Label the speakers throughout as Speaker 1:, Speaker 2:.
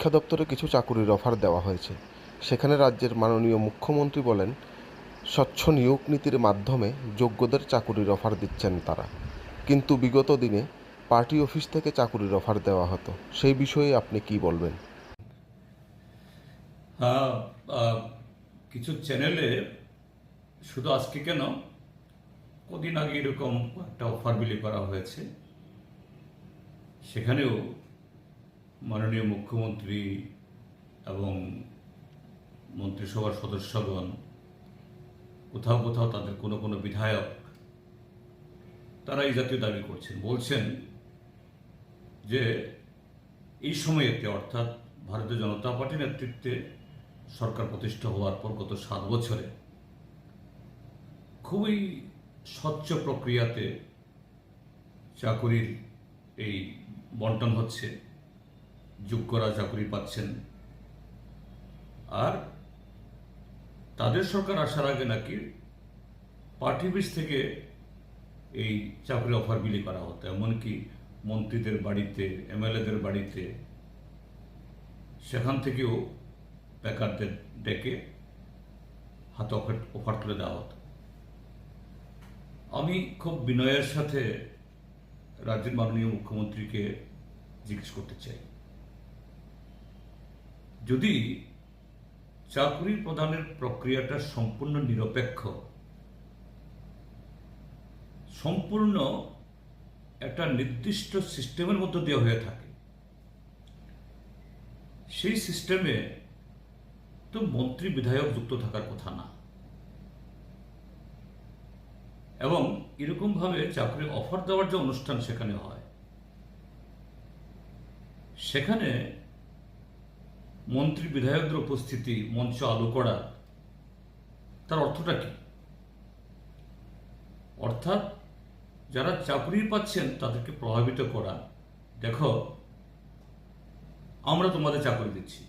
Speaker 1: শিক্ষা দপ্তরে কিছু চাকুরির অফার দেওয়া হয়েছে। সেখানে রাজ্যের মাননীয় মুখ্যমন্ত্রী বলেন, স্বচ্ছ নিয়োগ নীতির মাধ্যমে যোগ্যদের চাকুরির অফার দিচ্ছেন তারা। কিন্তু বিগত দিনে পার্টি অফিস থেকে চাকুরির অফার দেওয়া হতো। সেই বিষয়ে আপনি কি বলবেন?
Speaker 2: কিছু চ্যানেলে শুধু আজকে কেন, কদিন আগে এরকম একটা অফার বিলি করা হয়েছে। সেখানেও মাননীয় মুখ্যমন্ত্রী এবং মন্ত্রিসভার সদস্যগণ, কোথাও কোথাও তাদের কোনো কোনো বিধায়ক, তারা এই জাতীয় দাবি করছেন। বলছেন যে এই সময়েতে, অর্থাৎ ভারতীয় জনতা পার্টির নেতৃত্বে সরকার প্রতিষ্ঠা হওয়ার পর গত সাত বছরে, খুবই স্বচ্ছ প্রক্রিয়াতে চাকুরির এই বন্টন হচ্ছে। যোগ্যরা চাকরি পাচ্ছেন। আর তাদের সরকার আসার আগে নাকি পার্টি অফিস থেকে এই চাকরি অফার বিলি করা হতো। এমনকি মন্ত্রীদের বাড়িতে, এমএলএদের বাড়িতে সেখান থেকেও বেকারদের ডেকে হাতে অফার অফার তুলে দেওয়া হতো। আমি খুব বিনয়ের সাথে রাজ্যের মাননীয় মুখ্যমন্ত্রীকে জিজ্ঞেস করতে চাই। যদি চাকরি প্রদানের প্রক্রিয়াটা সম্পূর্ণ নিরপেক্ষ, সম্পূর্ণ একটা নির্দিষ্ট সিস্টেমের মধ্য দিয়ে হয়ে থাকে, সেই সিস্টেমে তো মন্ত্রী বিধায়ক যুক্ত থাকার কথা না। এবং এরকমভাবে চাকরি অফার দেওয়ার যে অনুষ্ঠান সেখানে হয়, সেখানে মন্ত্রী বিধায়কদের উপস্থিতি মঞ্চ আলো করা, তার অর্থটা কি? অর্থাৎ যারা চাকরি পাচ্ছেন তাদেরকে প্রভাবিত করা। দেখো, আমরা তোমাদের চাকরি দিচ্ছি।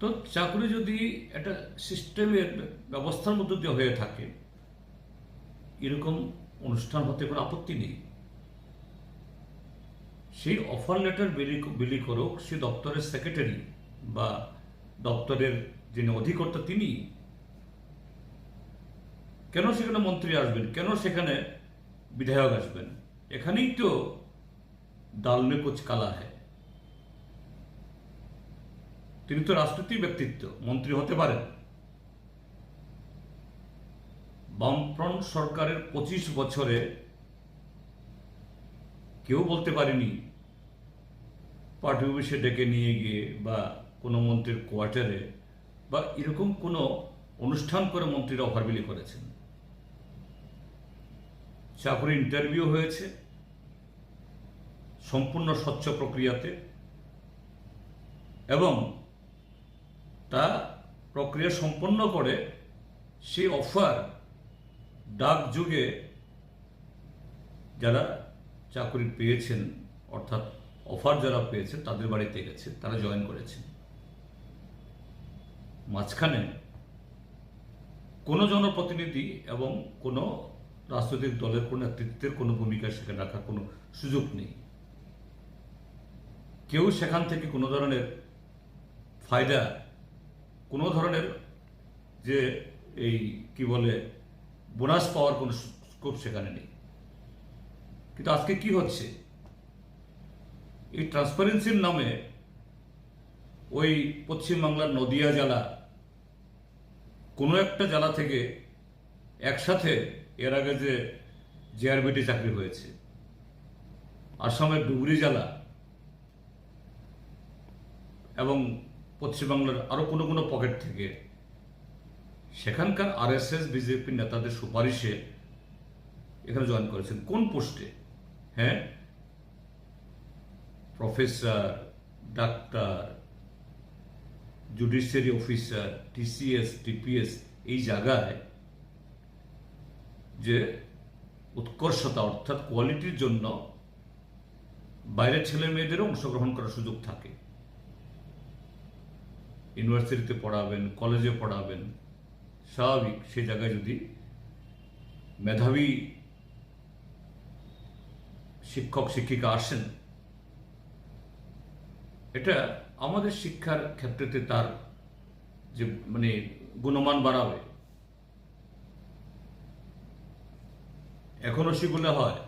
Speaker 2: তো চাকরি যদি একটা সিস্টেমের ব্যবস্থার মধ্য দিয়ে হয়ে থাকে, এরকম অনুষ্ঠান হতে কোনো আপত্তি নেই। সেই অফার লেটার বিলি বিলি করুক সে দপ্তরের সেক্রেটারি বা দপ্তরের যিনি অধিকর্তা তিনি, কেন সেখানে মন্ত্রী আসবেন? কেন সেখানে বিধায়ক আসবেন? এখানেই তো ডাল মে কালা হ্যায়। তিনি তো রাজনৈতিক ব্যক্তিত্ব, মন্ত্রী হতে পারেন। বামফ্রন্ট সরকারের পঁচিশ বছরে কেউ বলতে পারেনি। পার্টি অফিসে ডেকে নিয়ে গিয়ে বা কোনো মন্ত্রীর কোয়ার্টারে বা এরকম কোনো অনুষ্ঠান করে মন্ত্রীরা অফার বিলি করেছেন। চাকরি ইন্টারভিউ হয়েছে। সম্পূর্ণ স্বচ্ছ প্রক্রিয়াতে। এবং তা প্রক্রিয়া সম্পন্ন করে সেই অফার ডাক যুগে যারা চাকরি পেয়েছেন, অর্থাৎ অফার যারা পেয়েছেন, তাদের বাড়িতে গেছে তারা জয়েন করেছেন। মাঝখানে কোনো জনপ্রতিনিধি এবং কোনো রাজনৈতিক দলের কোনো নেতৃত্বের কোনো ভূমিকা সেখানে রাখার কোনো সুযোগ নেই। কেউ সেখান থেকে কোনো ধরনের ফায়দা, কোনো ধরনের যে এই কি বলে বোনাস পাওয়ার কোনো স্কোপ সেখানে নেই। কিন্তু আজকে কি হচ্ছে? এই ট্রান্সপারেন্সির নামে ওই পশ্চিমবাংলার নদিয়া জেলা কোনো একটা জেলা থেকে একসাথে এর আগে যে জেআরবিটি চাকরি হয়েছে, আসামের ডুবরি জেলা এবং পশ্চিমবাংলার আরও কোনো কোনো পকেট থেকে সেখানকার আরএসএস বিজেপি নেতাদের সুপারিশে এখানে জয়েন করেছেন। কোন পোস্টে হ্যাঁ professor doctor judiciary officer TCS TPS এই জায়গায় যে উৎকর্ষতা অর্থাৎ কোয়ালিটির জন্য বাইরের ছেলে মেয়েদেরও অংশগ্রহণ করার সুযোগ থাকে। ইউনিভার্সিটিতে পড়াবেন কলেজে পড়াবেন, স্বাভাবিক সে জায়গায় যদি মেধাবী শিক্ষক, শিক্ষিকা আসেন। এটা আমাদের শিক্ষার ক্ষেত্রেতে তার যে মানে গুণমান বাড়াবে। এখনও সেগুলো হয়,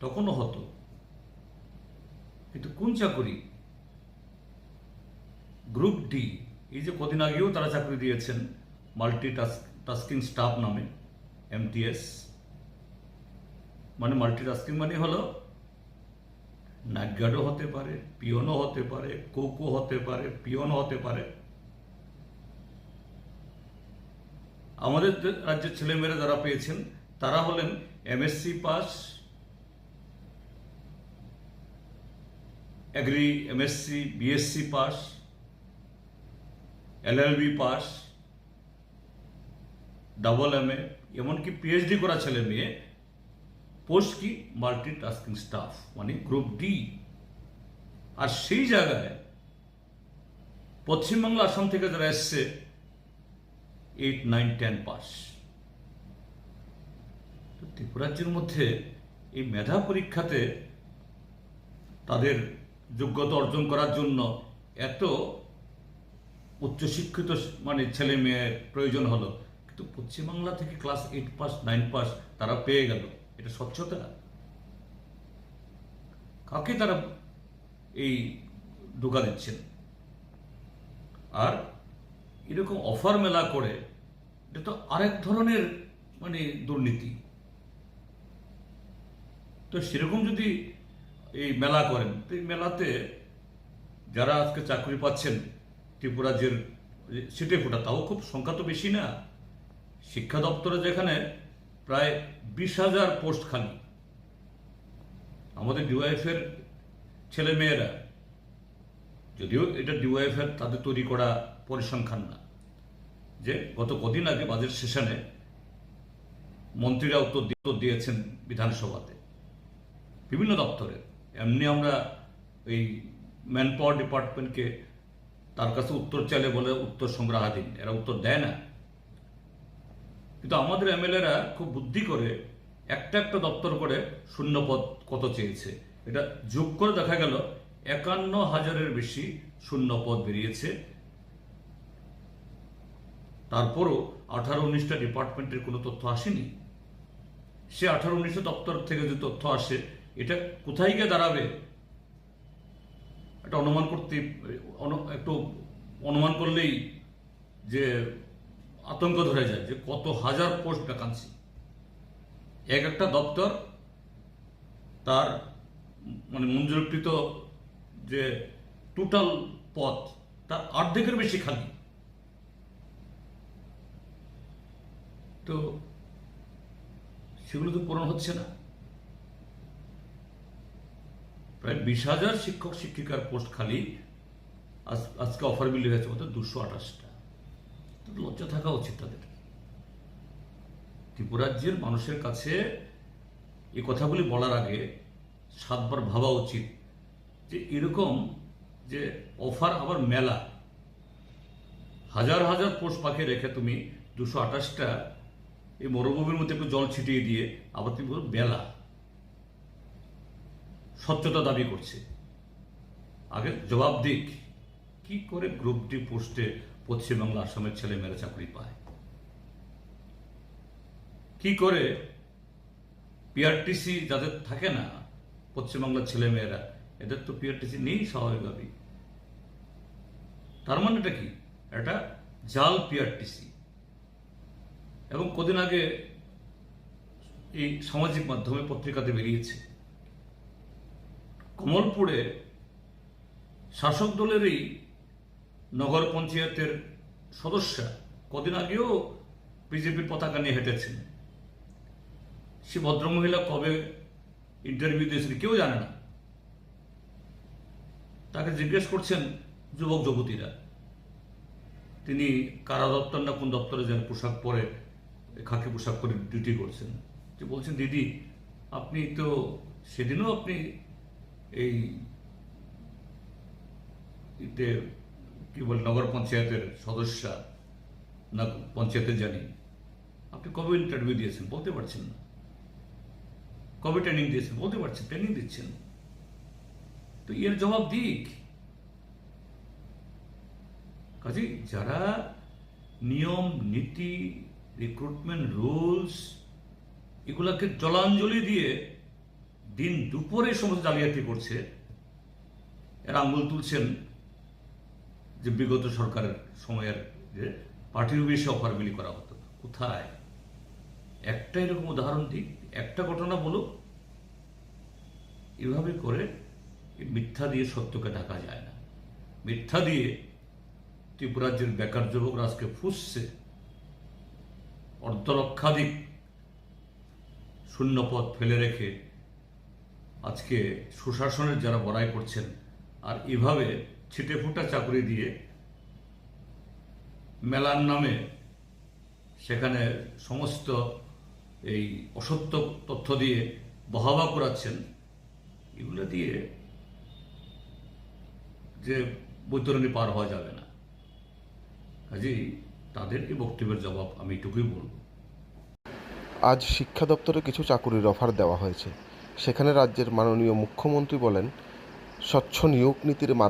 Speaker 2: তখনও হতো। কিন্তু কোন চাকরি? গ্রুপ ডি, এই যে কদিন আগেও তারা চাকরি দিয়েছেন মাল্টি টাস্কিং স্টাফ নামে এমটিএস মানে মাল্টি টাস্কিং মানে হলো নাইট গার্ডও হতে পারে, পিয়নও হতে পারে, কোকো হতে পারে, পিয়নও হতে পারে। আমাদের রাজ্যের ছেলেমেয়েরা যারা পেয়েছেন, তারা হলেন MSc pass agri MSc BSc pass LLB pass double M A এমনকি পিএইচডি করা ছেলে মেয়ে পোস্ট কি মাল্টি টাস্কিং স্টাফ মানে গ্রুপ ডি। আর সেই জায়গায় পশ্চিমবাংলা আসাম থেকে যারা এসছে এইট নাইন টেন পাস। তো ত্রিপুরাজ্যের মধ্যে এই মেধা পরীক্ষাতে তাদের যোগ্যতা অর্জন করার জন্য এত উচ্চশিক্ষিত মানে ছেলে মেয়ের প্রয়োজন হলো। কিন্তু পশ্চিমবাংলা থেকে class eight pass nine pass তারা পেয়ে গেল। এটা স্বচ্ছতা। কাকে তারা এই ঢোকা দিচ্ছেন? আর এরকম অফার মেলা করে, এটা তো আরেক ধরনের মানে দুর্নীতি। তো সেরকম যদি এই মেলা করেন, তো এই মেলাতে যারা আজকে চাকরি পাচ্ছেন ত্রিপুরা রাজ্যের সিটে ফোটা তাও খুব সংখ্যা তো বেশি না। শিক্ষা দপ্তরে যেখানে প্রায় বিশ হাজার পোস্ট খালি। আমাদের ডিওয়াইফের ছেলে মেয়েরা যদিও এটা ডিওয়াইফের তাদের তৈরি করা পরিসংখ্যান না, যে গত কদিন আগে বাজেট সেশনে মন্ত্রীরা উত্তর উত্তর দিয়েছেন বিধানসভাতে। বিভিন্ন দপ্তরে। এমনি আমরা এই ম্যান পাওয়ার ডিপার্টমেন্টকে তার কাছে উত্তর চাইলে বলে উত্তর সংগ্রহাধীন। এরা উত্তর দেয় না। কিন্তু আমাদের এমএলএরা খুব বুদ্ধি করে একটা একটা দপ্তর করে শূন্য পদ কত চেয়েছে। এটা যোগ করে দেখা গেল, একান্ন হাজারের বেশি শূন্য পদ বেরিয়েছে। তারপরও আঠারো উনিশটা ডিপার্টমেন্টের কোনো তথ্য আসেনি। সে আঠারো উনিশটা দপ্তর থেকে যে তথ্য আসে, এটা কোথায় গিয়ে দাঁড়াবে? একটা অনুমান করতে একটু অনুমান করলেই যে আতঙ্ক ধরে যায় যে কত হাজার পোস্ট ভ্যাকান্সি এক একটা দপ্তর তার মানে মঞ্জুরকৃত যে টোটাল পথ তার অর্ধেকের বেশি খালি। তো সেগুলো তো পূরণ হচ্ছে না। প্রায় বিশ হাজার শিক্ষক শিক্ষিকার পোস্ট খালি। আজ- আজকে অফার বিলি হয়েছে মতো দুশো আঠাশটা। লজ্জা থাকা উচিত তাদের। ত্রিপুরাজ্যের মানুষের কাছে এই কথাগুলি বলার আগে সাতবার ভাবা উচিত যে এরকম যে অফার আবার মেলা। হাজার হাজার পোস্ট পাখি রেখে তুমি দুশো আঠাশটা এই মরুভূমির মধ্যে একটু জল ছিটিয়ে দিয়ে আবার তুমি বলো বেলা স্বচ্ছতা দাবি করছে। আগে জবাব দিক। কি করে গ্রুপ ডি পোস্টে পশ্চিমবাংলা আসামের ছেলে মেয়েরা চাকরি পায়? কি করে পিআরটিসি যাদের থাকে না, পশ্চিমবাংলার ছেলে মেয়েরা, এদের তো পিআরটিসি নেই স্বাভাবিকভাবেই। তার মানে এটা কি? এটা জাল পিআরটিসি এবং কদিন আগে এই সামাজিক মাধ্যমে পত্রিকাতে বেরিয়েছে। কমলপুরে শাসক দলেরই নগর পঞ্চায়েতের সদস্যা কদিন আগেও বিজেপির পতাকা নিয়ে হেঁটেছেন। সে ভদ্রমহিলা কবে ইন্টারভিউ দিয়েছেন কেউ জানে না। তাকে জিজ্ঞেস করছেন যুবক যুবতীরা, তিনি কারা দপ্তর না কোন দপ্তরে যেন পোশাক পরে, খাকি পোশাক পরে ডিউটি করছেন। যে বলছেন, দিদি, আপনি তো সেদিনও আপনি এই ইতে কি বল নগর পঞ্চায়েতের সদস্যা না পঞ্চায়েতে জানি। আপনি কবে ইন্টারভিউ দিয়েছেন? বলতে পারছেন না। কবে ট্রেনিং দিয়েছেন? বলতে পারছেন ট্রেনিং দিচ্ছেন। তো এর জবাব দিক। কাজে যারা নিয়ম, নীতি রিক্রুটমেন্ট রুলস এগুলাকে জলাঞ্জলি দিয়ে দিন দুপুরে সমস্ত জালিয়াতি করছে, এরা আঙ্গুল তুলছেন যে বিগত সরকারের সময়ের যে পার্টির বেশি অফার বিলি করা হতো, কোথায়? একটা এরকম উদাহরণ দিক একটা ঘটনা বলুক এভাবে করে মিথ্যা দিয়ে সত্যকে ঢাকা যায় না। মিথ্যা দিয়ে ত্রিপুরাজ্যের বেকার যুবকরা আজকে ফুসছে। অর্ধলক্ষাধিক শূন্যপদ ফেলে রেখে আজকে সুশাসনের যারা বড়াই করছেন, আর এভাবে ছিটে ফুটা চাকরি দিয়ে মেলার নামে সেখানে সমস্ত এই অসত্য তথ্য দিয়ে বহাবা করাচ্ছেন, এগুলো দিয়ে যে বৈতরণী পার হওয়া যাবে না। কাজেই তাদের এই বক্তব্যের জবাব আমি এটুকুই বলব।
Speaker 1: আজ শিক্ষা দপ্তরে কিছু চাকুরির অফার দেওয়া হয়েছে। সেখানে রাজ্যের মাননীয় মুখ্যমন্ত্রী বলেন, স্বচ্ছ নিয়োগ নীতির মাধ্যমে